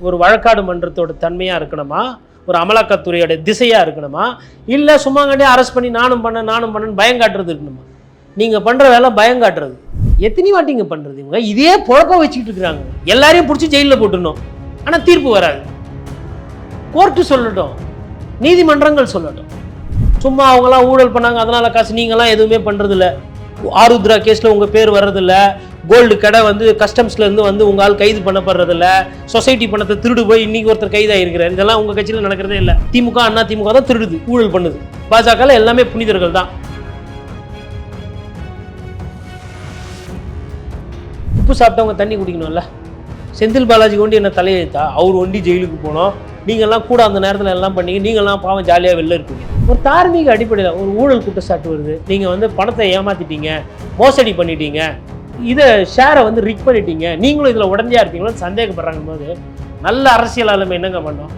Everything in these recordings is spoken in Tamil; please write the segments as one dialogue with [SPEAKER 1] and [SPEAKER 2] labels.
[SPEAKER 1] ஒரு வழக்காடு மன்றத்தோட தன்மையாக இருக்கணுமா? ஒரு அமலாக்கத்துறையோட திசையாக இருக்கணுமா? இல்லை சும்மாங்கண்டே அரெஸ்ட் பண்ணி நானும் பண்ண நானும் பண்ணேன்னு பயம் காட்டுறது இருக்கணுமா? நீங்கள் பண்ணுற வேலை பயம் காட்டுறது. எத்தனை வாட்டிங்க பண்ணுறது இவங்க? இதே பொழப்ப வச்சுக்கிட்டு இருக்கிறாங்க. எல்லாரையும் பிடிச்சி ஜெயிலில் போட்டுடணும். ஆனால் தீர்ப்பு வராது. கோர்ட்டு சொல்லட்டும். நீதிமன்றங்கள் சொல்லட்டும். சும்மா அவங்களாம் ஊழல் பண்ணாங்க அதனால காசு நீங்களாம் எதுவுமே பண்ணுறதில்ல ஆருத்ரா கேஸில் உங்கள் பேர் வர்றதில்ல. கோல்டு கடை வந்து கஸ்டம்ஸ்லேருந்து வந்து உங்களால் கைது பண்ணப்படுறதில்ல. சொசைட்டி பணத்தை திருடு போய் இன்னைக்கு ஒருத்தர் கைதாகிருக்கிறார் இதெல்லாம் உங்கள் கட்சியில் நடக்கிறதே இல்லை. திமுக அண்ணா திமுக தான் திருடுது ஊழல் பண்ணுது. பாஜக எல்லாமே புனிதர்கள் தான். உப்பு சாப்பிட்டவங்க தண்ணி குடிக்கணும்ல. செந்தில் பாலாஜி கொண்டு என்ன தலையெழுத்தா? அவர் ஒண்டி ஜெயிலுக்கு போனோம். நீங்கள்லாம் கூட அந்த நேரத்தில் எல்லாம் பண்ணீங்க. நீங்கள்லாம் பாவம் ஜாலியாக வெளில இருப்பீங்க. ஒரு தார்மீக அடிப்படையில் ஒரு ஊழல் குற்றச்சாட்டு வருது. நீங்கள் வந்து பணத்தை ஏமாத்திட்டீங்க மோசடி பண்ணிட்டீங்க. இதை ஷேரை வந்து ரிக் பண்ணிட்டீங்க. நீங்களும் இதில் உடனடியாக இருப்பீங்களோன்னு சந்தேகப்படுறாங்க போது நல்ல அரசியல் ஆளுமை என்னங்க பண்ணோம்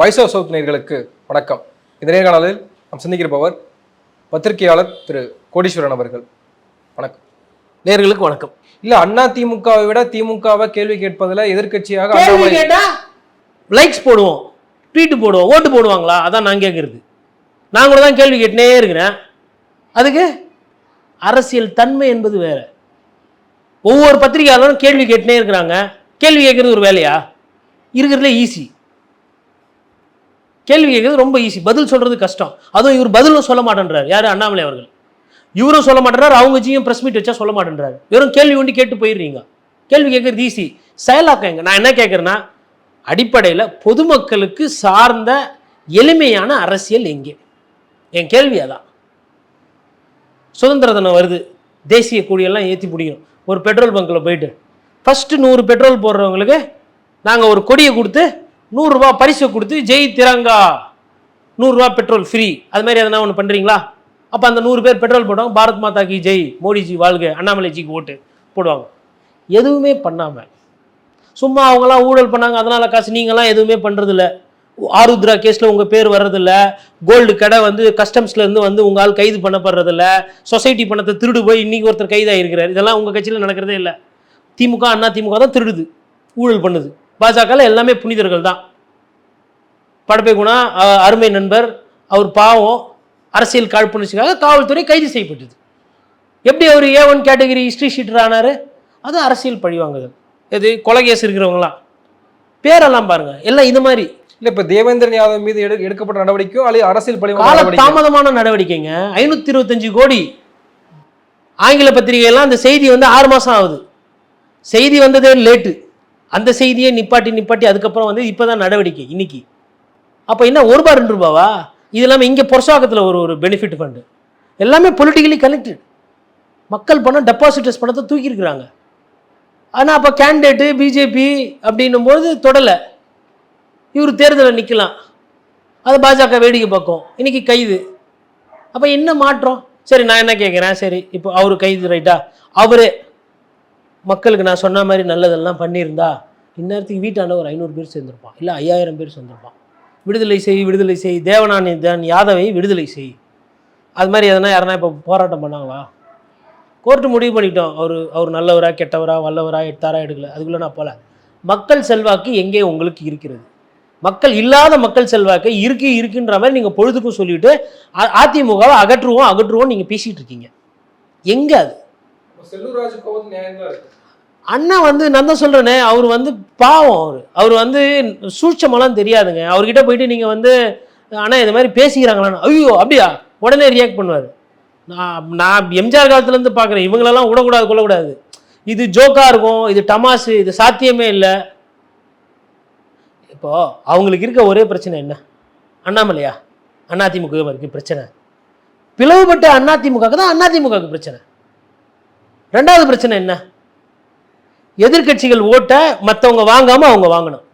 [SPEAKER 2] வாய்ஸ் ஆஃப் சவுத் நேயர்களுக்கு வணக்கம். இந்த நேர்காணலில் நாம் சந்திக்கிறபவர் பத்திரிகையாளர் திரு கோடீஸ்வரன் அவர்கள். வணக்கம்.
[SPEAKER 1] நேர்களுக்கு வணக்கம்.
[SPEAKER 2] இல்ல அண்ணா திமுகவை விட திமுகவை கேள்வி கேட்பதுல
[SPEAKER 1] கேட்டா லைக்ஸ் போடுவோம் ட்வீட்டு போடுவோம் ஓட்டு போடுவாங்களா? அதான் நான் கேட்குறது. நான் கூட தான் கேள்வி கேட்டுனே இருக்கிறேன். அதுக்கு அரசியல் தன்மை என்பது வேறு. ஒவ்வொரு பத்திரிகையாளரும் கேள்வி கேட்டுனே இருக்கிறாங்க. கேள்வி கேட்குறது ஒரு வேலையா? இருக்கிறதுல ஈஸி கேள்வி கேட்குறது ரொம்ப ஈஸி பதில் சொல்கிறது கஷ்டம். அதுவும் இவர் பதிலும் சொல்ல மாட்டேன்றார். யார்? அண்ணாமலை அவர்கள். இவரும் சொல்ல மாட்டேன்றார். அவங்க ஜியும் பிரஸ் மீட் வச்சா சொல்ல மாட்டேன்றாரு. வெறும் கேள்வி ஒண்டி கேட்டு போயிடுறீங்க. கேள்வி கேட்குறது ஈஸி செயலாக்கம் எங்க? நான் என்ன கேட்குறேன்னா அடிப்படையில் பொதுமக்களுக்கு சார்ந்த எளிமையான அரசியல் எங்கே? என் கேள்வி அதான். சுதந்திர தினம் வருது. தேசிய கொடியெல்லாம் ஏற்றி பிடிக்கணும். ஒரு பெட்ரோல் பங்க்கில் போயிட்டு. ஃபஸ்ட்டு நூறு பெட்ரோல் போடுறவங்களுக்கு நாங்கள் ஒரு கொடியை கொடுத்து நூறுரூவா பரிசை கொடுத்து ஜெய் திரங்கா! நூறுரூவா பெட்ரோல் ஃப்ரீ அது மாதிரி எதனா ஒன்று பண்ணுறீங்களா அப்போ அந்த நூறு பேர் பெட்ரோல் போடுவாங்க பாரத் மாதா கி ஜெய் மோடிஜி வாழ்க அண்ணாமலைஜிக்கு ஓட்டு போடுவாங்க. எதுவுமே பண்ணாமல் சும்மா அவங்களாம் ஊழல் பண்ணாங்க அதனால் காசு நீங்களாம் எதுவுமே பண்ணுறதில்ல ஆருத்ரா கேஸில் உங்கள் பேர் வர்றதில்ல. கோல்டு கடை வந்து கஸ்டம்ஸ்லேருந்து வந்து உங்கள் ஆள் கைது பண்ணப்படுறதில்ல. சொசைட்டி பணத்தை திருடு போய் இன்றைக்கி ஒருத்தர் கைதாகிருக்கிறார் இதெல்லாம் உங்கள் கட்சியில் நடக்கிறதே இல்லை. திமுக அண்ணா திமுக தான் திருடுது ஊழல் பண்ணுது. பாஜகவில் எல்லாமே புனிதர்கள் தான். படப்பை குணா அருமை நண்பர் அவர் பாவம் அரசியல் காழ்ப்புணர்ச்சிக்காக காவல்துறை கைது செய்யப்பட்டது. எப்படி அவர் A one category history sheeter ஆனார்? அது அரசியல் பழிவாங்குதல். இது கொலகேஸ் இருக்கிறவங்களாம் பேரெல்லாம் பாருங்க. எல்லாம் இது மாதிரி.
[SPEAKER 2] இல்ல இப்ப தேவேந்திரன் யாதவ் மீது எடு- எடுக்கப்பட்ட நடவடிக்கையோ அல்லது அரசியல் பழி
[SPEAKER 1] கால தாமதமான நடவடிக்கைங்க. ஐநூத்தி இருபத்தஞ்சு கோடி. ஆங்கில பத்திரிகையெல்லாம் அந்த செய்தி வந்து ஆறு மாசம் ஆகுது. செய்தி வந்ததே லேட்டு. அந்த செய்தியை நிப்பாட்டி நிப்பாட்டி அதுக்கப்புறம் வந்து இப்பதான் நடவடிக்கை இன்னைக்கு. அப்போ என்ன ஒரு ரூபா ரெண்டு ரூபாவா? இது இல்லாமல் இங்கே பொருசாக்கத்தில் ஒரு ஒரு பெனிஃபிட் ஃபண்டு எல்லாமே பொலிட்டிக்கலி கனெக்டட் மக்கள் பணம் டெபாசிட்டர்ஸ் பணத்தை தூக்கியிருக்கிறாங்க. ஆனால் அப்போ கேண்டிடேட்டு பிஜேபி அப்படின்னும்போது தொடலை. இவர் தேர்தலில் நிற்கலாம் அது பாஜக வேடிக்கை பார்க்கும். இன்னைக்கு கைது. அப்போ என்ன மாற்றம்? சரி நான் என்ன கேட்குறேன் சரி இப்போ அவர் கைது ரைட்டா? அவரே. மக்களுக்கு நான் சொன்ன மாதிரி நல்லதெல்லாம் பண்ணியிருந்தா இந்நேரத்துக்கு வீட்டாண்ட ஒரு ஐநூறு பேர் சேர்ந்துருப்பான். இல்லை ஐயாயிரம் பேர் சேர்ந்துருப்பான். விடுதலை செய் விடுதலை செய். தேவனானிதன் யாதவை விடுதலை செய். அது மாதிரி எதனா யாருனா இப்போ போராட்டம் பண்ணாங்களா? கோர்ட்டு முடிவு பண்ணிட்டோம். அவர் அவர் நல்லவரா கெட்டவரா வல்லவரா எடுத்தாரா எடுக்கல. அதுக்குள்ளே நான் போல. மக்கள் செல்வாக்கு எங்கே உங்களுக்கு இருக்கிறது? மக்கள் இல்லாத மக்கள் செல்வாக்கு இருக்கு இருக்குன்ற மாதிரி நீங்கள் பொழுதுக்கும் சொல்லிட்டு அதிமுகவை அகற்றுவோம் அகற்றுவோம் நீங்கள் பேசிகிட்டு இருக்கீங்க. எங்கே அது? அண்ணா வந்து நான் தான் சொல்கிறேனே அவர் வந்து பாவம் அவர். அவர் வந்து சூட்சமெல்லாம் தெரியாதுங்க. அவர்கிட்ட போயிட்டு நீங்கள் வந்து அண்ணா இந்த மாதிரி பேசிக்கிறாங்களான்னு. ஐயோ அப்படியா? உடனே ரியாக்ட் பண்ணுவார். நான் நான் எம்ஜிஆர் காலத்துலேருந்து பார்க்குறேன். இவங்களெல்லாம் விடக்கூடாது கொள்ளக்கூடாது இது ஜோக்காக இருக்கும் இது டமாசு இது சாத்தியமே இல்லை. இப்போது அவங்களுக்கு இருக்க ஒரே பிரச்சனை என்ன? அண்ணாமலையா? அதிமுக இருக்கு பிரச்சனை. பிளவுபட்ட அதிமுக தான் அதிமுகவுக்கு பிரச்சனை. ரெண்டாவது பிரச்சனை என்ன? எதிர்க்கட்சிகள் ஓட்டை மற்றவங்க வாங்காமல் அவங்க வாங்கணும்.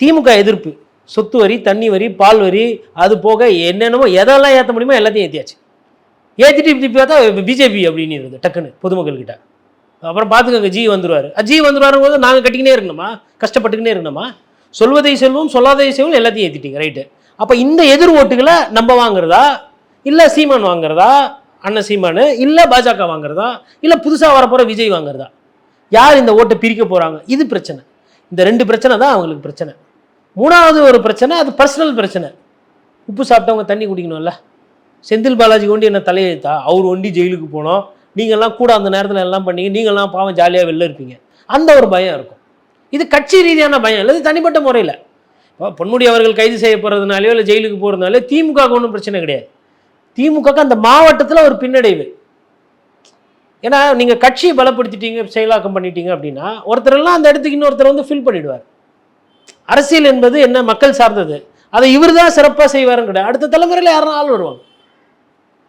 [SPEAKER 1] திமுக எதிர்ப்பு. சொத்து வரி தண்ணி வரி பால் வரி அது போக என்னென்னமோ எதெல்லாம் ஏற்ற முடியுமோ எல்லாத்தையும் ஏற்றியாச்சு ஏற்றிட்டு இப்படி பார்த்தா பிஜேபி அப்படின்னு டக்குன்னு பொதுமக்கள்கிட்ட. அப்புறம் பார்த்துக்கோங்க ஜி வந்துருவாரு. ஜி வந்துருவாரு போது நாங்கள் கட்டிக்கினே இருக்கணுமா கஷ்டப்பட்டுக்கினே இருக்கணுமா சொல்வதை செல்வம் சொல்லாததை செல்வம் எல்லாத்தையும் ஏற்றிட்டீங்க ரைட்டு அப்போ இந்த எதிர் ஓட்டுகளை நம்ம வாங்குறதா? இல்லை சீமான் வாங்குறதா? அண்ணன் சீமானு? இல்லை பாஜக வாங்குறதா? இல்லை புதுசாக வரப்போகிற விஜய் வாங்குறதா? யார் இந்த ஓட்டை பிரிக்க போகிறாங்க இது பிரச்சனை. இந்த ரெண்டு பிரச்சனை தான் அவங்களுக்கு பிரச்சனை. மூணாவது ஒரு பிரச்சனை அது பர்சனல் பிரச்சனை. உப்பு சாப்பிட்டவங்க தண்ணி குடிக்கணும்ல. செந்தில் பாலாஜி கொண்டு என்ன தலையெழுத்தா? அவர் ஒண்டி ஜெயிலுக்கு போனோம். நீங்கள்லாம் கூட அந்த நேரத்தில் எல்லாம் பண்ணீங்க. நீங்கள்லாம் பாவம் ஜாலியாக வெளில இருப்பீங்க. அந்த ஒரு பயம் இருக்கும். இது கட்சி ரீதியான பயம் இல்லை இது தனிப்பட்ட முறையில். இப்போ பொன்முடி அவர்கள் கைது செய்ய செய்யப்படுறதுனாலையோ இல்லை ஜெயிலுக்கு போகிறதுனாலே திமுக ஒன்றும் பிரச்சனை கிடையாது. திமுகக்கு அந்த மாவட்டத்தில் ஒரு பின்னடைவு. ஏன்னா நீங்கள் கட்சியை பலப்படுத்திட்டீங்க செயலாக்கம் பண்ணிட்டீங்க அப்படின்னா ஒருத்தரெல்லாம் அந்த இடத்துக்கு இன்னொருத்தர் வந்து ஃபில் பண்ணிடுவார். அரசியல் என்பது என்ன? மக்கள் சார்ந்தது. அதை இவர் தான் சிறப்பாக செய்வாருன்னு கிடையாது. அடுத்த தலைமுறையில் யாரும் ஆள் வருவாங்க.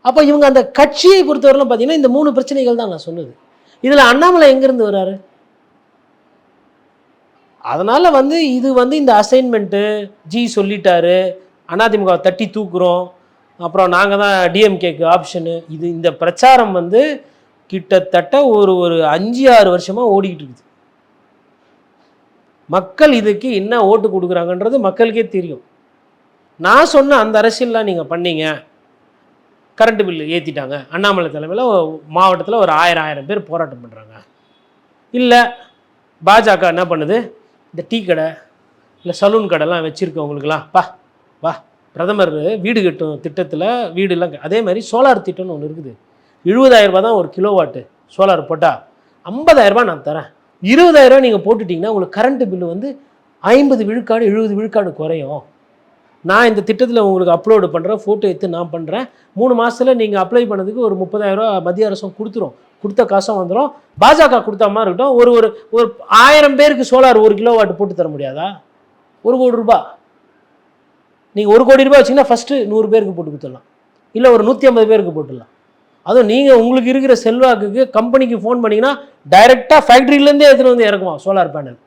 [SPEAKER 1] அப்போ இவங்க அந்த கட்சியை பொறுத்தவரையிலும் பார்த்தீங்கன்னா இந்த மூணு பிரச்சனைகள் தான் நான் சொன்னது. இதில் அண்ணாமலை எங்கேருந்து வராரு? அதனால் வந்து இது வந்து இந்த அசைன்மெண்ட்டு ஜி சொல்லிட்டாரு. அதிமுக தட்டி தூக்குறோம். அப்புறம் நாங்கள் தான் டிஎம்கேக்கு ஆப்ஷனு இது இந்த பிரச்சாரம் வந்து கிட்டத்தட்ட ஒரு ஒரு அஞ்சு ஆறு வருஷமாக ஓடிக்கிட்டு இருக்குது. மக்கள் இதுக்கு என்ன ஓட்டு கொடுக்குறாங்கன்றது மக்களுக்கே தெரியும். நான் சொன்ன அந்த அரசியல்லாம் நீங்கள் பண்ணீங்க. கரண்ட் பில்லு ஏற்றிட்டாங்க அண்ணாமலை தலைமையில் மாவட்டத்தில் ஒரு ஆயிரம் ஆயிரம் பேர் போராட்டம் பண்ணுறாங்க இல்லை பாஜக என்ன பண்ணுது? இந்த டீ கடை இல்லை சலூன் கடைலாம் வச்சுருக்கவங்களுக்குலாம் பா வா பிரதமர் வீடு கட்டும் திட்டத்தில் வீடுலாம் அதே மாதிரி சோலார் திட்டம்னு ஒன்று இருக்குது. எழுபதாயிரம் ரூபா தான் ஒரு கிலோவாட்டு சோலார் போட்டால் ஐம்பதாயிரரூபா நான் தரேன். இருபதாயிரரூபா நீங்கள் போட்டுட்டிங்கன்னா உங்களுக்கு கரண்ட் பில்லு வந்து ஐம்பது விழுக்காடு எழுபது விழுக்காடு குறையும். நான் இந்த திட்டத்தில் உங்களுக்கு அப்லோடு பண்ணுறேன் ஃபோட்டோ எடுத்து நான் பண்ணுறேன் மூணு மாதத்தில் நீங்கள் அப்ளை பண்ணதுக்கு ஒரு 30000 ரூபாய் மத்திய அரசும் கொடுத்துரும். கொடுத்த காசும் வந்துடும் பாஜக கொடுத்த மாதிரி இருக்கட்டும். ஒரு ஒரு ஒரு ஆயிரம் பேருக்கு சோலார் ஒரு கிலோ வாட் போட்டு தர முடியாதா? ஒரு கோடி ரூபா நீங்கள் ஒரு கோடி ரூபாய் வச்சிங்கன்னா ஃபஸ்ட்டு நூறு பேருக்கு போட்டு கொடுத்துடலாம். இல்லை ஒரு நூற்றி ஐம்பது பேருக்கு போட்டுடலாம். அதுவும் நீங்கள் உங்களுக்கு இருக்கிற செல்வாக்குக்கு கம்பெனிக்கு ஃபோன் பண்ணிங்கன்னா டைரெக்டாக ஃபேக்ட்ரியிலேருந்தே எடுத்துகிட்டு வந்து இறக்குவான் சோலார் பேனல்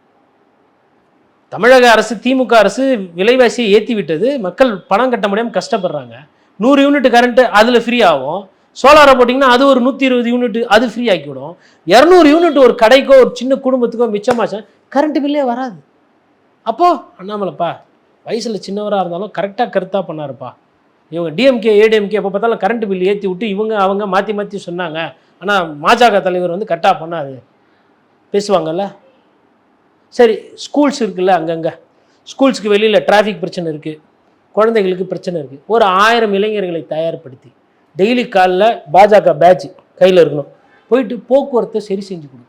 [SPEAKER 1] தமிழக அரசு திமுக அரசு விலைவாசியை ஏற்றி விட்டது மக்கள் பணம் கட்ட முடியாமல் கஷ்டப்படுறாங்க. நூறு யூனிட் கரண்ட்டு அதில் ஃப்ரீ ஆகும். சோலாரை போட்டிங்கன்னா அது ஒரு நூற்றி இருபது யூனிட் அது ஃப்ரீ ஆக்கிவிடும். இரநூறு யூனிட் ஒரு கடைக்கோ ஒரு சின்ன குடும்பத்துக்கோ மிச்சமாச்சா? கரண்ட் பில்லே வராது. அப்போது அண்ணாமலைப்பா வயசில் சின்னவராக இருந்தாலும் கரெக்டாக கருத்தாக பண்ணாருப்பா. இவங்க டிஎம்கே ஏடிஎம்கே எப்போ பார்த்தாலும் கரண்ட் பில் ஏற்றி விட்டு இவங்க அவங்க மாற்றி மாற்றி சொன்னாங்க. ஆனால் பாஜக தலைவர் வந்து கரெக்டாக பண்ணாரு. பேசுவாங்கல்ல? சரி ஸ்கூல்ஸ் இருக்குல்ல அங்கங்கே. ஸ்கூல்ஸுக்கு வெளியில் டிராஃபிக் பிரச்சனை இருக்குது குழந்தைகளுக்கு பிரச்சனை இருக்குது ஒரு ஆயிரம் இளைஞர்களை தயார்படுத்தி டெய்லி காலைல பாஜக பேட்ச் கையில் இருக்கணும். போயிட்டு போக்குவரத்தை சரி செஞ்சு கொடு.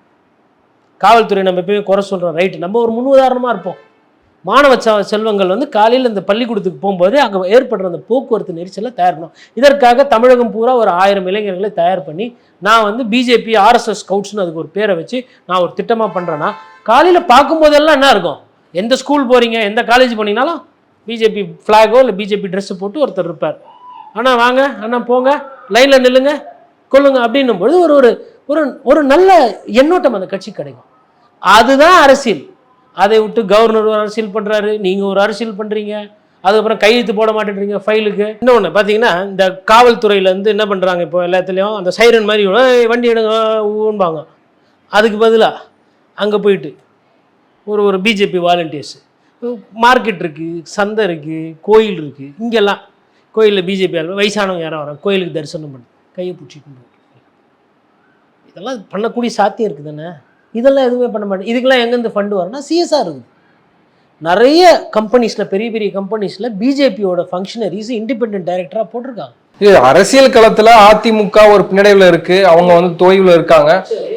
[SPEAKER 1] காவல்துறை நம்ம எப்பயுமே குறை சொல்கிறோம் ரைட்டு நம்ம ஒரு முன்னுதாரணமாக இருப்போம். மாணவ செல்வங்கள் வந்து காலையில் இந்த பள்ளிக்கூடத்துக்கு போகும்போது அங்கே ஏற்படுற அந்த போக்குவரத்து நெரிசலை தயார் பண்ணும். இதற்காக தமிழகம் பூரா ஒரு ஆயிரம் இளைஞர்களை தயார் பண்ணி நான் வந்து பிஜேபி ஆர்எஸ்எஸ் ஸ்கவுட்ஸ்னு அதுக்கு ஒரு பேரை வச்சு நான் ஒரு திட்டமாக பண்ணுறேன்னா காலையில் பார்க்கும்போதெல்லாம் என்ன இருக்கும்? எந்த ஸ்கூல் போகிறீங்க எந்த காலேஜ் போனீங்கனாலும் பிஜேபி ஃப்ளாகோ இல்லை பிஜேபி ட்ரெஸ்ஸு போட்டு ஒருத்தர் இருப்பார். அண்ணா வாங்க அண்ணா போங்க லைனில் நில்லுங்க கொள்ளுங்க அப்படின்னும் பொழுது ஒரு ஒரு ஒரு ஒரு நல்ல எண்ணோட்டம் அந்த கட்சி கிடைக்கும். அதுதான் அரசியல். அதை விட்டு கவர்னர் ஒரு அரசியல் பண்ணுறாரு நீங்கள் ஒரு அரசியல் பண்ணுறீங்க அதுக்கப்புறம் கையெழுத்து போட மாட்டேன்றீங்க ஃபைலுக்கு இன்னொன்று பார்த்தீங்கன்னா இந்த காவல்துறையிலேருந்து என்ன பண்ணுறாங்க இப்போ எல்லாத்துலேயும்? அந்த சைரன் மாதிரி வண்டி எடுங்க ஊன்பாங்க. அதுக்கு பதிலாக அங்கே போயிட்டு ஒரு ஒரு பிஜேபி வாலண்டியர்ஸு மார்க்கெட் இருக்குது சந்தை இருக்குது கோயில் இருக்குது இங்கெல்லாம் கோயிலில் பிஜேபி வயசானவங்க யாரும் வராங்க. கோயிலுக்கு தரிசனம் பண்ணு கையை பிடிச்சி கும்பிட்டு இதெல்லாம் பண்ணக்கூடிய சாத்தியம் இருக்குது தானே இதெல்லாம் எதுவுமே பண்ண மாட்டேன். இதுக்கெல்லாம் எங்கேருந்து ஃபண்டு வரும்னா சிஎஸ்ஆர் இருக்குது. நிறைய கம்பெனிஸில் பெரிய பெரிய கம்பெனிஸில் பிஜேபியோட ஃபங்க்ஷனரிஸ் இண்டிபெண்டன்ட் டைரக்டராக போட்டிருக்காங்க.
[SPEAKER 2] இது அரசியல் களத்துல அதிமுக ஒரு பின்னடைவுல இருக்கு. அவங்க வந்து தொய்வுல இருக்காங்க.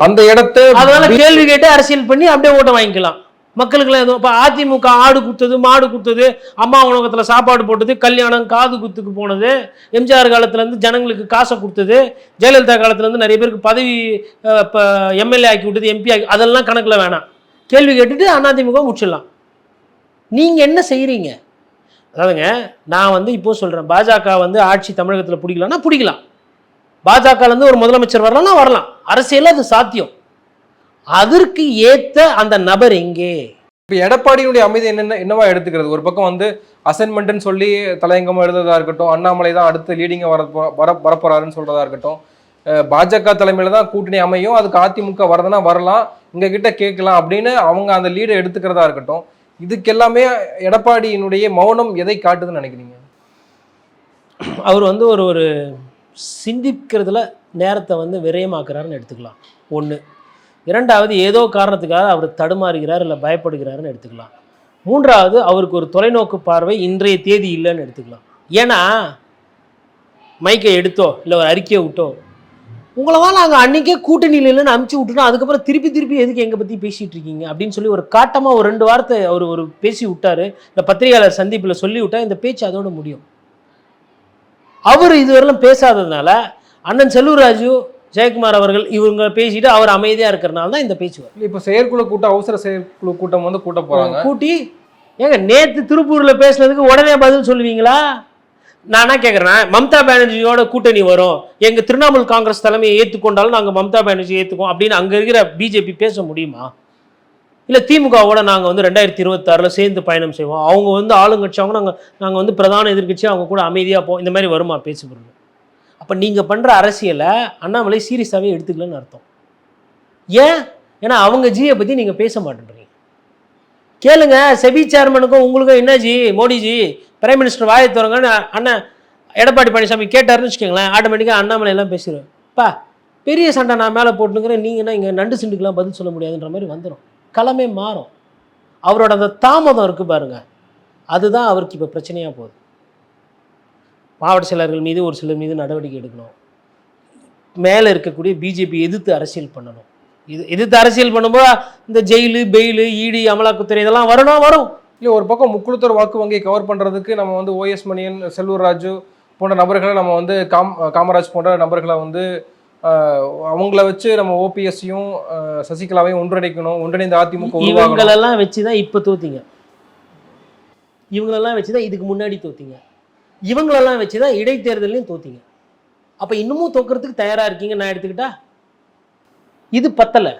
[SPEAKER 2] அந்த இடத்த
[SPEAKER 1] அதனால கேள்வி கேட்டு அரசியல் பண்ணி அப்படியே ஓட்டை வாங்கிக்கலாம். மக்களுக்கெல்லாம் எதுவும் இப்போ அதிமுக ஆடு கொடுத்தது மாடு கொடுத்தது அம்மா உணவகத்தில் சாப்பாடு போட்டது கல்யாணம் காது குத்துக்கு போனது எம்ஜிஆர் காலத்துலேருந்து ஜனங்களுக்கு காசை கொடுத்தது ஜெயலலிதா காலத்துலேருந்து நிறைய பேருக்கு பதவி இப்போ எம்எல்ஏ ஆக்கி விட்டது எம்பி ஆக்கி அதெல்லாம் கணக்கில் வேணாம். கேள்வி கேட்டுட்டு அதிமுக முடிச்சிடலாம். நீங்கள் என்ன செய்கிறீங்க அதாவதுங்க நான் வந்து இப்போ சொல்கிறேன் பாஜக வந்து ஆட்சி தமிழகத்தில் பிடிக்கலாம்னா பிடிக்கலாம். பாஜகலேருந்து ஒரு முதலமைச்சர் வரலாம்னா வரலாம். அரசியலில் அது சாத்தியம். அதற்கு ஏத்த அந்த நபர் எங்கே?
[SPEAKER 2] இப்ப எடப்பாடியினுடைய அமைதி என்னென்ன என்னவா எடுத்துக்கிறது? ஒரு பக்கம் வந்து அசைன்மெண்ட்னு சொல்லி தலையங்கமா எழுதுறதா இருக்கட்டும் அண்ணாமலை தான் அடுத்து லீடிங்க வர வர வரப்போறாருன்னு சொல்றதா இருக்கட்டும் பாஜக தலைமையில தான் கூட்டணி அமையும் அதுக்கு அதிமுக வரதுன்னா வரலாம் இங்க கிட்ட கேட்கலாம் அப்படின்னு அவங்க அந்த லீடை எடுத்துக்கிறதா இருக்கட்டும் இதுக்கு எல்லாமே எடப்பாடியினுடைய மௌனம் எதை காட்டுதுன்னு நினைக்கிறீங்க?
[SPEAKER 1] அவர் வந்து ஒரு ஒரு சிந்திக்கிறதுல நேரத்தை வந்து விரயமாக்குறாருன்னு எடுத்துக்கலாம். ஒன்று இரண்டாவது ஏதோ காரணத்துக்காக அவர் தடுமாறுகிறார் இல்லை பயப்படுகிறாருன்னு எடுத்துக்கலாம். மூன்றாவது அவருக்கு ஒரு தொலைநோக்கு பார்வை இன்றைய தேதி இல்லைன்னு எடுத்துக்கலாம். ஏன்னா மைக்கை எடுத்தோ இல்லை ஒரு அறிக்கையை விட்டோ உங்களவா நாங்கள் அன்றைக்கே கூட்டணியில் இல்லைன்னு அமுச்சு விட்டுனோம் அதுக்கப்புறம் திருப்பி திருப்பி எதுக்கு எங்கே பற்றி பேசிகிட்டு இருக்கீங்க? அப்படின்னு சொல்லி ஒரு காட்டமாக ஒரு ரெண்டு வார்த்தை அவர் ஒரு பேசி விட்டார். இந்த பத்திரிகையாளர் சந்திப்பில் சொல்லி விட்டால் இந்த பேச்சு அதோட முடியும். அவர் இதுவரையிலும் பேசாததுனால அண்ணன் செல்லூர்ராஜு ஜெயக்குமார் அவர்கள் இவங்க பேசிட்டு அவர் அமைதியாக இருக்கிறனால தான் இந்த பேச்சு வரும்.
[SPEAKER 2] இப்போ செயற்குழு கூட்டம் அவசர செயற்குழு கூட்டம் வந்து கூட்ட போறாங்க.
[SPEAKER 1] கூட்டி ஏங்க நேற்று திருப்பூரில் பேசுனதுக்கு உடனே பதில் சொல்லுவீங்களா? நான் என்ன கேட்குறேன் மம்தா பானர்ஜியோட கூட்டணி வரும். எங்கள் திரிணாமுல் காங்கிரஸ் தலைமையை ஏற்றுக்கொண்டாலும் நாங்கள் மம்தா பானர்ஜி ஏற்றுக்கோம் அப்படின்னு அங்கே இருக்கிற பிஜேபி பேச முடியுமா? இல்லை திமுகவோட நாங்கள் வந்து ரெண்டாயிரத்தி இருபத்தாறில் சேர்ந்து பயணம் செய்வோம். அவங்க வந்து ஆளுங்கட்சி அவங்க நாங்கள் நாங்கள் வந்து பிரதான எதிர்க்கட்சி அவங்க கூட அமைதியாக போ இந்த மாதிரி வருமா பொருள் அப்போ நீங்கள் பண்ணுற அரசியலை அண்ணாமலை சீரியஸாகவே எடுத்துக்கலன்னு அர்த்தம். ஏன்? ஏன்னா அவங்க ஜியை பற்றி நீங்கள் பேச மாட்டேன்றீங்க. கேளுங்க செபி சேர்மனுக்கும் உங்களுக்கும் என்ன ஜி? மோடிஜி பிரைம் மினிஸ்டர் வாயை திறங்கன்னு அண்ணன் எடப்பாடி பழனிசாமி கேட்டாருன்னு வச்சுக்கோங்களேன் ஆட்டோமேட்டிக்காக அண்ணாமலை எல்லாம் பேசிடுவேன் பா பெரிய சண்டை நான் மேலே போட்டுங்கிறேன் நீங்கன்னா இங்கே நண்டு சிண்டுக்கெலாம் பதில் சொல்ல முடியாதுன்ற மாதிரி வந்துடும் களமே மாறும். அவரோட அந்த தாமதம் இருக்குது பாருங்கள் அதுதான் அவருக்கு இப்போ பிரச்சனையாக போகுது. மாவட்ட செயலர்கள் மீது ஒரு சிலர் மீது நடவடிக்கை எடுக்கணும். மேலே இருக்கக்கூடிய பிஜேபி எதிர்த்து அரசியல் பண்ணணும். இது எதிர்த்து அரசியல் பண்ணும்போது இந்த ஜெயிலு பெயிலு ஈடி அமலாக்கத்துறை இதெல்லாம் வரணும் வரும்.
[SPEAKER 2] இல்லை ஒரு பக்கம் முக்குழுத்தர் வாக்கு வங்கியை கவர் பண்றதுக்கு நம்ம வந்து ஓஎஸ் மணியன் செல்லூர் ராஜு போன்ற நபர்களை நம்ம வந்து காம் காமராஜ் போன்ற நபர்களை வந்து அவங்கள வச்சு நம்ம ஓபிஎஸ்ஸையும் சசிகலாவையும் ஒன்றிணைக்கணும் ஒன்றிணைந்த அதிமுக
[SPEAKER 1] இவங்களெல்லாம் வச்சு தான் இப்போ தோத்தீங்க. இவங்களெல்லாம் வச்சு தான் இதுக்கு முன்னாடி தோத்தீங்க. இவங்களெல்லாம் வச்சு தான் இடைத்தேர்தலையும் தோத்தீங்க. அப்போ இன்னமும் தோக்கிறதுக்கு தயாராக இருக்கீங்க நான் எடுத்துக்கிட்டா இது பத்தலை.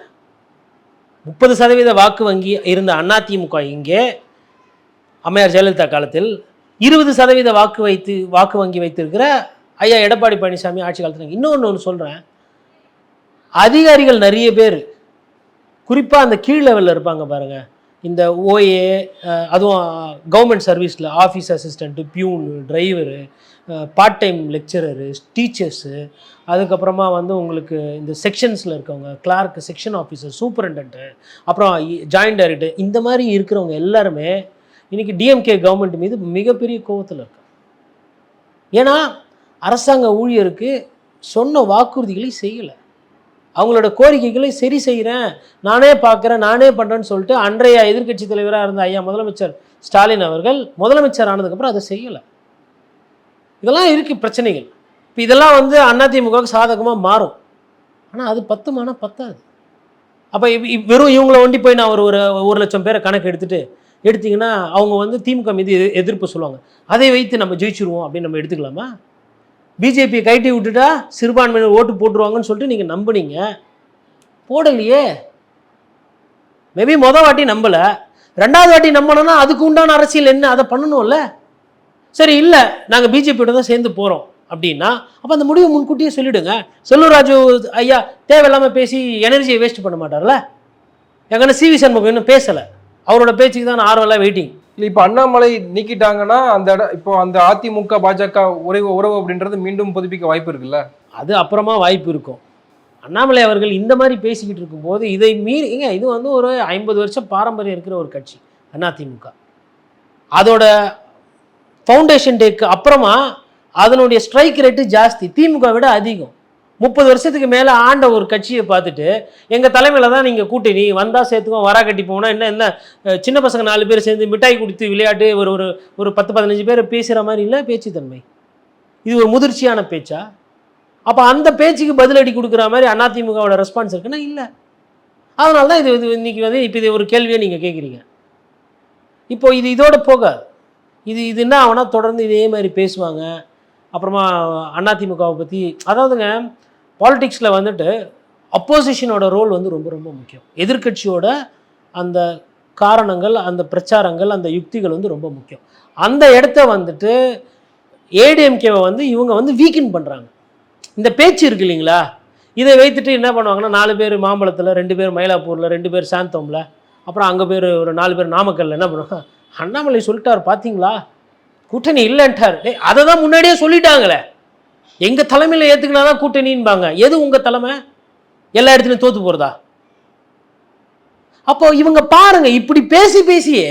[SPEAKER 1] முப்பது சதவீத வாக்கு வங்கி இருந்த அதிமுக இங்கே அம்மையார் ஜெயலலிதா காலத்தில் இருபது சதவீத வாக்கு வைத்து வாக்கு வங்கி வைத்திருக்கிற ஐயா எடப்பாடி பழனிசாமி ஆட்சி காலத்தில். இன்னொன்று ஒன்று சொல்கிறேன் அதிகாரிகள் நிறைய பேர் குறிப்பாக அந்த கீழ் லெவலில் இருப்பாங்க பாருங்கள் இந்த ஓஏ அதுவும் கவர்மெண்ட் சர்வீஸில் office assistant peon driver part time lecturer teachers அதுக்கப்புறமா வந்து உங்களுக்கு இந்த செக்ஷன்ஸில் இருக்கவங்க கிளார்க்கு செக்ஷன் ஆஃபீஸர் சூப்பரண்டன்ட்டு அப்புறம் ஜாயிண்ட் டைரக்டர் இந்த மாதிரி இருக்கிறவங்க எல்லாருமே இன்றைக்கி டிஎம்கே கவர்மெண்ட் மீது மிகப்பெரிய கோவத்தில் இருக்காங்க. ஏன்னா அரசாங்க ஊழியருக்கு சொன்ன வாக்குறுதிகளை செய்யலை. அவங்களோட கோரிக்கைகளை சரி செய்கிறேன் நானே பார்க்குறேன் நானே பண்ணுறேன்னு சொல்லிட்டு அன்றைய எதிர்க்கட்சி தலைவராக இருந்த ஐயா முதலமைச்சர் ஸ்டாலின் அவர்கள் முதலமைச்சர் ஆனதுக்கப்புறம் அதை செய்யலை. இதெல்லாம் இருக்குது பிரச்சனைகள். இப்போ இதெல்லாம் வந்து அதிமுகவுக்கு சாதகமாக மாறும். ஆனால் அது பத்துமானா பத்தாது. அப்போ வெறும் இவங்கள ஒண்டி போய் நான் ஒரு ஒரு ஒரு லட்சம் பேரை கணக்கு எடுத்துகிட்டு எடுத்திங்கன்னா அவங்க வந்து திமுக மீது எதிர்ப்பு சொல்லுவாங்க. அதை வைத்து நம்ம ஜெயிச்சிருவோம் அப்படின்னு நம்ம எடுத்துக்கலாமா? பிஜேபியை கைட்டி விட்டுட்டா சிறுபான்மையினர் ஓட்டு போட்டுருவாங்கன்னு சொல்லிட்டு நீங்கள் நம்புனீங்க. போடலையே. மேபி மொதல் வாட்டி நம்பலை. ரெண்டாவது வாட்டி நம்பணும்னா அதுக்கு உண்டான அரசியல் என்ன? அதை பண்ணணும்ல. சரி இல்லை நாங்கள் பிஜேபியோட தான் சேர்ந்து போகிறோம் அப்படின்னா அப்போ அந்த முடிவை முன்கூட்டியே சொல்லிவிடுங்க செல்லூர் ராஜு ஐயா தேவையில்லாமல் பேசி எனர்ஜியை வேஸ்ட் பண்ண மாட்டார்ல. எங்கன்னா சிவி சண்முகம் இன்னும் பேசலை. அவரோட பேச்சுக்கு தான் நான் ஆர்வலாக வெயிட்டிங்
[SPEAKER 2] இல்லை இப்போ அண்ணாமலை நீக்கிட்டாங்கன்னா அந்த இடம் இப்போ அந்த அதிமுக பாஜக உறவு உறவு அப்படின்றது மீண்டும் புதுப்பிக்க வாய்ப்பு இருக்குல்ல?
[SPEAKER 1] அது அப்புறமா வாய்ப்பு இருக்கும். அண்ணாமலை அவர்கள் இந்த மாதிரி பேசிக்கிட்டு இருக்கும்போது இதை மீறி ஏங்க இது வந்து ஒரு ஐம்பது வருஷம் பாரம்பரியம் இருக்கிற ஒரு கட்சி அதிமுக அதோட ஃபவுண்டேஷன் டேக்கு அப்புறமா அதனுடைய ஸ்ட்ரைக் ரேட்டு ஜாஸ்தி திமுக விட அதிகம். முப்பது வருஷத்துக்கு மேலே ஆண்ட ஒரு கட்சியை பார்த்துட்டு எங்கள் தலைமையில் தான் நீங்கள் கூட்டணி வந்தால் சேர்த்துக்கோம் வரா கட்டி போனால் என்ன என்ன சின்ன பசங்க நாலு பேர் சேர்ந்து மிட்டாய் கொடுத்து விளையாட்டு ஒரு ஒரு ஒரு பத்து பதினஞ்சு பேர் பேசுகிற மாதிரி இல்லை பேச்சுத்தன்மை. இது ஒரு முதிர்ச்சியான பேச்சா? அப்போ அந்த பேச்சுக்கு பதிலடி கொடுக்குற மாதிரி அதிமுகவோட ரெஸ்பான்ஸ் இருக்குன்னா இல்லை. அதனால தான் இது இது இன்னைக்கு வந்து இப்போ இது ஒரு கேள்வியை நீங்கள் கேட்குறீங்க இப்போ இது இதோட போகாது. இது இது என்ன ஆகுனா தொடர்ந்து இதே மாதிரி பேசுவாங்க. அப்புறமா அதிமுகவை பற்றி அதாவதுங்க பாலிடிக்ஸில் வந்துட்டு அப்போசிஷனோட ரோல் வந்து ரொம்ப ரொம்ப முக்கியம். எதிர்க்கட்சியோட அந்த காரணங்கள் அந்த பிரச்சாரங்கள் அந்த யுக்திகள் வந்து ரொம்ப முக்கியம். அந்த இடத்த வந்துட்டு ஏடிஎம்கேவை வந்து இவங்க வந்து வீக்கன் பண்ணுறாங்க இந்த பேச்சு இருக்கு இல்லைங்களா? இதை வைத்துட்டு என்ன பண்ணுவாங்கன்னா நாலு பேர் மாம்பழத்தில் ரெண்டு பேர் மயிலாப்பூரில் ரெண்டு பேர் சாந்தோமில். அப்புறம் அங்கே பேர் ஒரு நாலு பேர் நாமக்கல்ல என்ன பண்ணுவாங்க? அண்ணாமலை சொல்லிட்டார் பார்த்தீங்களா கூட்டணி இல்லைன்ட்டார். டேய் அதை தான் முன்னாடியே சொல்லிட்டாங்களே. எங்கள் தலைமையில் ஏற்றுக்கினா தான் கூட்டணின்பாங்க. எது உங்கள் தலைமை? எல்லா இடத்துலையும் தோத்து போகிறதா அப்போ இவங்க பாருங்க இப்படி பேசி பேசியே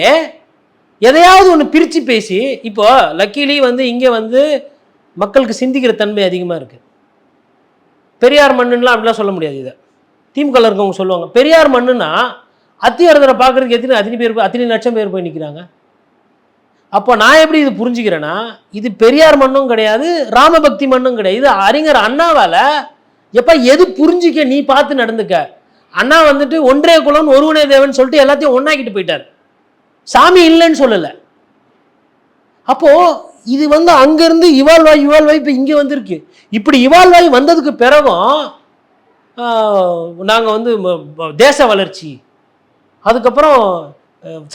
[SPEAKER 1] எதையாவது ஒன்று பிரித்து பேசி இப்போ லக்கீலி வந்து இங்கே வந்து மக்களுக்கு சிந்திக்கிற தன்மை அதிகமாக இருக்குது பெரியார் மண்ணுலாம் அப்படிலாம் சொல்ல முடியாது இதை. திமுகவில் இருக்கவங்க சொல்லுவாங்க பெரியார் மண்ணுன்னா அத்தியாரதரை பார்க்குறதுக்கு எத்தனை அத்தனை பேர் அத்தனை லட்சம் பேர் போய் நிற்கிறாங்க அப்போ நான் எப்படி இது புரிஞ்சுக்கிறேன்னா இது பெரியார் மண்ணும் கிடையாது ராமபக்தி மண்ணும் கிடையாது. இது அறிஞர் அண்ணாவால் எப்போ எது புரிஞ்சிக்க நீ பார்த்து நடந்துக்க. அண்ணா வந்துட்டு ஒன்றே குலம் ஒருவனே தேவன் சொல்லிட்டு எல்லாத்தையும் ஒன்றாக்கிட்டு போயிட்டார். சாமி இல்லைன்னு சொல்லலை. அப்போது இது வந்து அங்கேருந்து இவால்வ் ஆகி இவால்வ் ஆகி இப்போ இங்கே வந்திருக்கு. இப்படி இவால்வ் ஆகி வந்ததுக்கு பிறகும் நாங்கள் வந்து தேச வளர்ச்சி. அதுக்கப்புறம்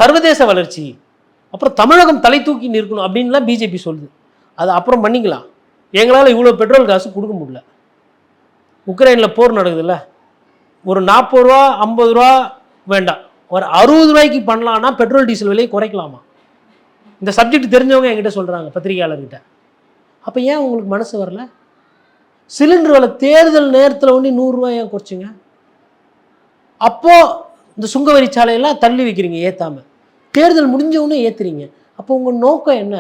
[SPEAKER 1] சர்வதேச வளர்ச்சி. அப்புறம் தமிழகம் தலை தூக்கி நிற்கணும் அப்படின்லாம் பிஜேபி சொல்லுது. அது அப்புறம் பண்ணிக்கலாம். எங்களால் இவ்வளோ பெட்ரோல் காசு கொடுக்க முடியல. உக்ரைனில் போர் நடக்குதுல்ல. ஒரு நாற்பது ரூபா ஐம்பது ரூபா வேண்டாம். ஒரு அறுபது ரூபாய்க்கு பண்ணலான்னா பெட்ரோல் டீசல் விலையை குறைக்கலாமா? இந்த சப்ஜெக்ட் தெரிஞ்சவங்க என்கிட்ட சொல்கிறாங்க பத்திரிகையாளர்கிட்ட. அப்போ ஏன் உங்களுக்கு மனசு வரல? சிலிண்டர் விலை தேர்தல் நேரத்தில் ஒண்டி நூறுரூவா ஏன் குறைச்சிங்க? அப்போது இந்த சுங்கவரி சாலையெல்லாம் தள்ளி வைக்கிறீங்க ஏற்றாமல் தேர்தல் முடிஞ்சவொன்னே ஏற்றுறீங்க அப்போ உங்கள் நோக்கம் என்ன?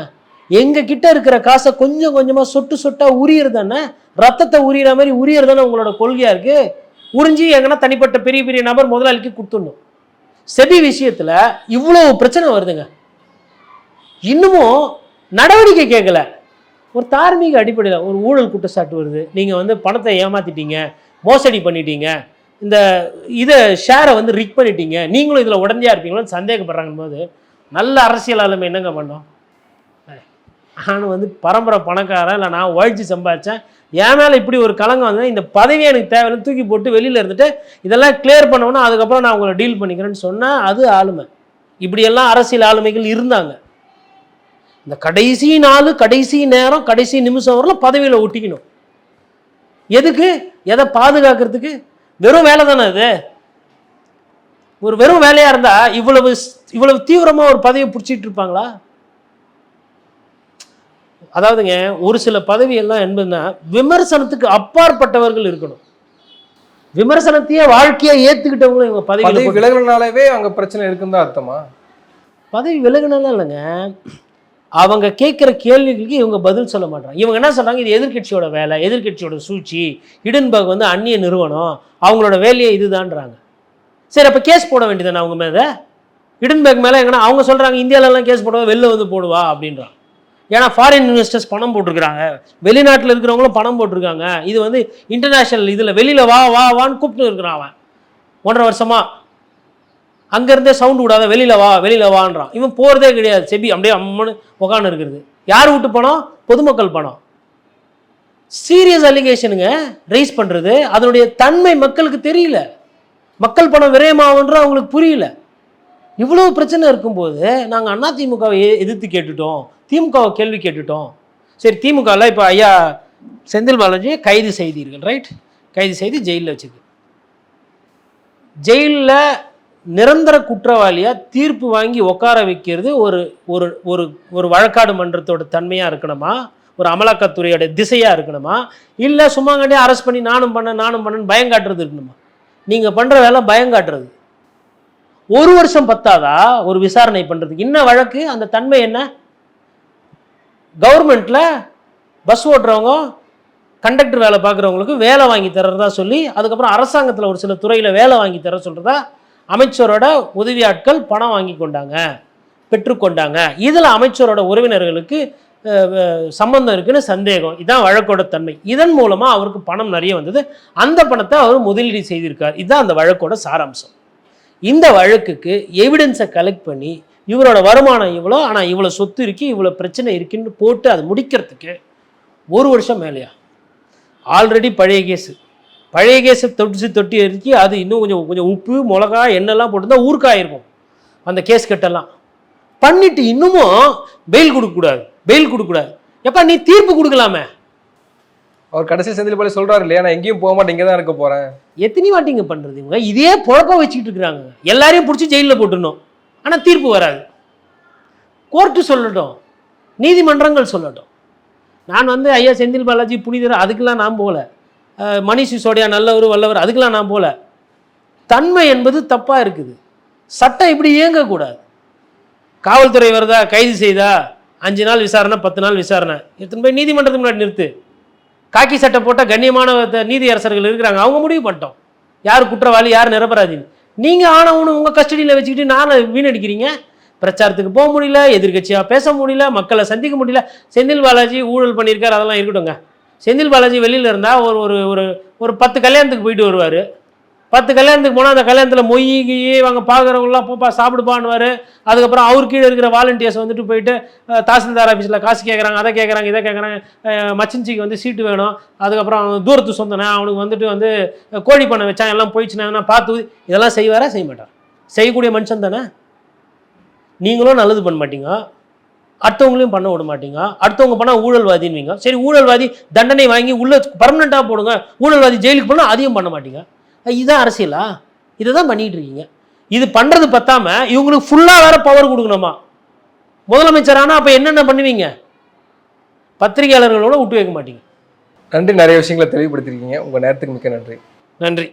[SPEAKER 1] எங்கள் கிட்ட இருக்கிற காசை கொஞ்சம் கொஞ்சமாக சொட்டு சொட்டாக உரியர் தானே? ரத்தத்தை உரியிற மாதிரி உரியர் தானே உங்களோட கொள்கையாக இருக்குது உறிஞ்சி எங்கன்னா தனிப்பட்ட பெரிய பெரிய நபர் முதலாளிக்கு கொடுத்துடணும். செபி விஷயத்தில் இவ்வளோ பிரச்சனை வருதுங்க. இன்னமும் நடவடிக்கை கேட்கல. ஒரு தார்மீக அடிப்படையில் ஒரு ஊழல் குற்றச்சாட்டு வருது. நீங்கள் வந்து பணத்தை ஏமாத்திட்டீங்க மோசடி பண்ணிட்டீங்க. இந்த இதை ஷேரை வந்து ரிக் பண்ணிட்டீங்க. நீங்களும் இதில் உடந்தையாக இருப்பீங்களோன்னு சந்தேகப்படுறாங்க போது நல்ல அரசியல் ஆளுமை என்னங்க பண்ணோம்? நான் வந்து பரம்பரை பணக்காரன் இல்லை நான் உழைச்சி சம்பாதிச்சேன். என் மேலே இப்படி ஒரு கலங்கம் வந்து இந்த பதவி எனக்கு தேவையில்லை தூக்கி போட்டு வெளியில் இருந்துட்டு இதெல்லாம் கிளியர் பண்ணோன்னா அதுக்கப்புறம் நான் உங்களை டீல் பண்ணிக்கிறேன்னு சொன்னால் அது ஆளுமை. இப்படியெல்லாம் அரசியல் ஆளுமைகள் இருந்தாங்க. இந்த கடைசி நாள் கடைசி நேரம் கடைசி நிமிஷம் வரலாம் பதவியில் ஒட்டிக்கணும். எதுக்கு? எதை பாதுகாக்கிறதுக்கு? வெறும் வேலை தானே அது ஒரு வெறும் வேலையாக இருந்தால் இவ்வளவு இவ்வளவு தீவிரமாக ஒரு பதவியை பிடிச்சிட்டு இருப்பாங்களா? அதாவதுங்க ஒரு சில பதவியெல்லாம் என்பதுன்னா விமர்சனத்துக்கு அப்பாற்பட்டவர்கள் இருக்கணும். விமர்சனத்தையே வாழ்க்கையா ஏத்துக்கிட்டவங்களும் இவங்க
[SPEAKER 2] பதவி விலகுனாலேவே அங்க பிரச்சனை இருக்குன்னு தான் அர்த்தமா?
[SPEAKER 1] பதவி விலகுனாலும் இல்லைங்க. அவங்க கேட்குற கேள்விகளுக்கு இவங்க பதில் சொல்ல மாட்டாங்க இவங்க என்ன சொல்கிறாங்க இது எதிர்க்கட்சியோட வேலை எதிர்க்கட்சியோட சூழ்ச்சி. இடன்பர்க் வந்து அந்நிய நிறுவனம் அவங்களோட வேலையே இதுதான்றாங்க. சரி அப்போ கேஸ் போட வேண்டியதானே அவங்க மேலே? இடன்பர்க் மேலே எங்கன்னா அவங்க சொல்கிறாங்க இந்தியாவிலலாம் கேஸ் போடுவா வெளில வந்து போடுவா அப்படின்றான் ஏன்னா ஃபாரின் இன்வெஸ்டர்ஸ் பணம் போட்டிருக்கிறாங்க. வெளிநாட்டில் இருக்கிறவங்களும் பணம் போட்டிருக்காங்க. இது வந்து இன்டர்நேஷ்னல் இதில் வெளியில் வா வா வான்னு கூப்பிட்டு இருக்கிறான் அவன். ஒன்றரை வருஷமாக அங்கேருந்தே சவுண்டு விடாத வெளியில் வா வெளியில் வான்றான். இவன் போகிறதே கிடையாது. செபி அப்படியே அம்மனு உக்கான்னு இருக்கிறது. யார் விட்டு பணம் பொதுமக்கள் பணம் சீரியஸ் அலிகேஷனுங்க ரைஸ் பண்ணுறது அதனுடைய தன்மை மக்களுக்கு தெரியல. மக்கள் பணம் விரயமாகன்ற அவங்களுக்கு புரியல. இவ்வளோ பிரச்சனை இருக்கும்போது நாங்கள் அதிமுகவை திமுகவை எதிர்த்து கேட்டுட்டோம். திமுகவை கேள்வி கேட்டுட்டோம். சரி திமுகவில் இப்போ ஐயா செந்தில் பாலாஜியை கைது செய்தீர்கள் ரைட் கைது செய்து ஜெயிலில் வச்சுருக்கு. ஜெயிலில் நிரந்தர குற்றவாளியாக தீர்ப்பு வாங்கி உட்கார வைக்கிறது ஒரு ஒரு ஒரு ஒரு வழக்காடு மன்றத்தோட தன்மையாக இருக்கணுமா? ஒரு அமலாக்கத்துறையோட திசையாக இருக்கணுமா? இல்லை சும்மாங்கண்டே அரெஸ்ட் பண்ணி நானும் பண்ண நானும் பண்ணேன்னு பயம் காட்டுறது இருக்கணுமா? நீங்கள் பண்ணுற வேலை பயம் காட்டுறது. ஒரு வருஷம் பத்தாதா ஒரு விசாரணை பண்ணுறதுக்கு என்ன வழக்கு அந்த தன்மை என்ன? கவர்மெண்ட்டில் பஸ் ஓட்டுறவங்க கண்டக்டர் வேலை பார்க்குறவங்களுக்கு வேலை வாங்கி தர்றதா சொல்லி அதுக்கப்புறம் அரசாங்கத்தில் ஒரு சில துறையில் வேலை வாங்கி தர சொல்கிறதா அமைச்சரோட உதவி ஆட்கள் பணம் வாங்கி கொண்டாங்க பெற்றுக்கொண்டாங்க இதில் அமைச்சரோட உறவினர்களுக்கு சம்பந்தம் இருக்குன்னு சந்தேகம். இதான் வழக்கோட தன்மை இதன் மூலமாக அவருக்கு பணம் நிறைய வந்தது. அந்த பணத்தை அவர் முதலீடு செய்திருக்கார். இதுதான் அந்த வழக்கோட சாராம்சம். இந்த வழக்குக்கு எவிடன்ஸை கலெக்ட் பண்ணி இவரோட வருமானம் இவ்வளோ ஆனால் இவ்வளோ சொத்து இருக்குது இவ்வளோ பிரச்சனை இருக்குன்னு போட்டு அதை முடிக்கிறதுக்கு ஒரு வருஷம் மேலேயா? ஆல்ரெடி பழைய கேஸு பழைய கேஸை தொட்டு தொட்டி இறக்கி அது இன்னும் கொஞ்சம் கொஞ்சம் உப்பு மிளகா எண்ணெய்லாம் போட்டுருந்தா ஊறுக்காயிருக்கும் அந்த கேஸ் கட்டெல்லாம். பண்ணிட்டு இன்னமும் பெயில் கொடுக்கக்கூடாது பெயில் கொடுக்கக்கூடாது எப்பா நீ தீர்ப்பு கொடுக்கலாமே?
[SPEAKER 2] அவர் கடைசி செந்தில் பாலாஜி சொல்றாரு இல்லையா? நான் எங்கேயும் போக மாட்டேன் இங்கே தான் இருக்க போறேன்.
[SPEAKER 1] எத்தனை வாட்டிங்க பண்ணுறது இவங்க? இதே பொழப்ப வச்சுக்கிட்டு இருக்கிறாங்க. எல்லாரையும் பிடிச்சி ஜெயிலில் போட்டுடணும். ஆனால் தீர்ப்பு வராது. கோர்ட்டு சொல்லட்டும். நீதிமன்றங்கள் சொல்லட்டும். நான் வந்து ஐயா செந்தில் பாலாஜி புனிதர் அதுக்கெல்லாம் நான் போகல. மணிஷ் சிசோடியா நல்லவர் வல்லவர் அதுக்கெலாம் நான் போகல தன்மை என்பது தப்பாக இருக்குது. சட்டம் இப்படி இயங்கக்கூடாது. காவல்துறை வருதா கைது செய்தா அஞ்சு நாள் விசாரணை பத்து நாள் விசாரணை. எடுத்துன்னு போய் நீதிமன்றத்துக்கு முன்னாடி நிறுத்து. காக்கி சட்டை போட்டால் கண்ணியமான நீதியரசர்கள் நீதி அரசர்கள் இருக்கிறாங்க. அவங்க முடிவு பண்ணிட்டோம். யார் குற்றவாளி யார் நிரபராதின்னு. நீங்கள் ஆனவனு உங்கள் கஸ்டடியில் வச்சுக்கிட்டு நானும் வீணடிக்கிறீங்க. பிரச்சாரத்துக்கு போக முடியல எதிர்க்கட்சியாக பேச முடியல மக்களை சந்திக்க முடியல. செந்தில் பாலாஜி ஊழல் பண்ணியிருக்காரு அதெல்லாம் இருக்கட்டும்ங்க. செந்தில் பாலாஜி வெளியில் இருந்தால் ஒரு ஒரு ஒரு ஒரு பத்து கல்யாணத்துக்கு போயிட்டு வருவார். பத்து கல்யாணத்துக்கு போனால் அந்த கல்யாணத்தில் மொய் கியி அவங்க பார்க்குறவங்களாம் போப்பா சாப்பிடுப்பான்னுவார். அதுக்கப்புறம் அவர் கீழே இருக்கிற வாலண்டியர்ஸ் வந்துட்டு போயிட்டு தாசில்தார் ஆஃபீஸில் காசு கேட்குறாங்க அதை கேட்குறாங்க இதை கேட்குறாங்க மச்சின்ச்சிக்கு வந்து சீட்டு வேணும். அதுக்கப்புறம் அவன் தூரத்து சொந்தனே அவனுக்கு வந்துட்டு வந்து கோழி பண்ணை வச்சான் எல்லாம் போயிடுச்சுனா பார்த்து இதெல்லாம் செய்வாரா? செய்ய மாட்டார்? செய்யக்கூடிய மனுஷன் தானே? நீங்களும் நல்லது பண்ண மாட்டீங்க. அடுத்தவங்களையும் பண்ண விட மாட்டீங்க. அடுத்தவங்க பண்ணால் ஊழல்வாதின்வீங்க. சரி ஊழல்வாதி தண்டனை வாங்கி உள்ள பர்மனெண்ட்டாக போடுங்க. ஊழல்வாதி ஜெயிலுக்கு போனால் அதையும் பண்ண மாட்டீங்க. இதுதான் அரசியலா? இதை தான் பண்ணிட்டு இருக்கீங்க. இது பண்ணுறது பத்தாம இவங்களுக்கு ஃபுல்லாக வேற பவர் கொடுக்கணுமா? முதலமைச்சர் ஆனால் அப்போ என்னென்ன பண்ணுவீங்க? பத்திரிகையாளர்களோட விட்டு வைக்க மாட்டீங்க.
[SPEAKER 2] நன்றி. நிறைய விஷயங்களை தெளிவுபடுத்திருக்கீங்க. உங்க நேரத்துக்கு மிக்க நன்றி.
[SPEAKER 1] நன்றி.